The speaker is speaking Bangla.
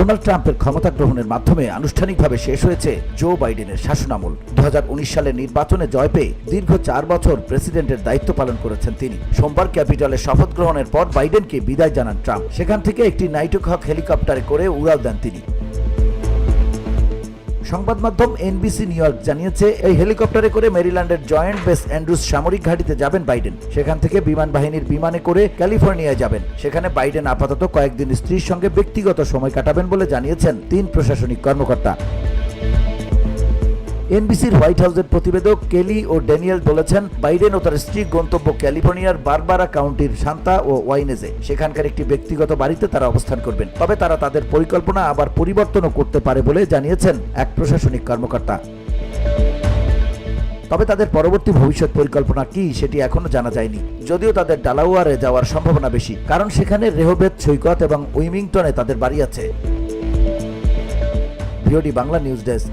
ডোনাল্ড ট্রাম্পের ক্ষমতা গ্রহণের মাধ্যমে আনুষ্ঠানিকভাবে শেষ হয়েছে জো বাইডেনের শাসনামল। দু সালের নির্বাচনে জয় পেয়ে দীর্ঘ চার বছর প্রেসিডেন্টের দায়িত্ব পালন করেছেন তিনি। সোমবার ক্যাপিটালে শপথ গ্রহণের পর বাইডেনকে বিদায় জানান ট্রাম্প। সেখান থেকে একটি নাইটক হক হেলিকপ্টারে করে উড়াল দেন তিনি। সংবাদ মাধ্যম এনবিসি নিউ ইয়র্ক জানিয়েছে, এই হেলিকপ্টারে করে মেরিল্যান্ডের জয়েন্ট বেস অ্যান্ড্রুস সামরিক ঘাঁটিতে যাবেন বাইডেন। সেখান থেকে বিমান বাহিনীর বিমানে করে ক্যালিফোর্নিয়ায় যাবেন। সেখানে বাইডেন আপাতত কয়েকদিন স্ত্রীর সঙ্গে ব্যক্তিগত সময় কাটাবেন বলে জানিয়েছেন তিন প্রশাসনিক কর্মকর্তা। এনবিসির হোয়াইট হাউসের প্রতিবেদক কেলি ও ড্যানিয়েল বলেছেন, বাইডেন ও তার স্ত্রী গন্তব্য ক্যালিফোর্নিয়ার বারবারা কাউন্টির শান্তা ও ওয়াইনেজে। সেখানকার একটি ব্যক্তিগত বাড়িতে তারা অবস্থান করবেন। তবে তারা তাদের পরিকল্পনা আবার পরিবর্তনও করতে পারে বলে জানিয়েছেন এক প্রশাসনিক কর্মকর্তা। তবে তাদের পরবর্তী ভবিষ্যৎ পরিকল্পনা কি সেটি এখনও জানা যায়নি। যদিও তাদের ডালাওয়ারে যাওয়ার সম্ভাবনা বেশি, কারণ সেখানে রেহবেদ সৈকত এবং উইমিংটনে তাদের বাড়ি আছে। Bangla news desk.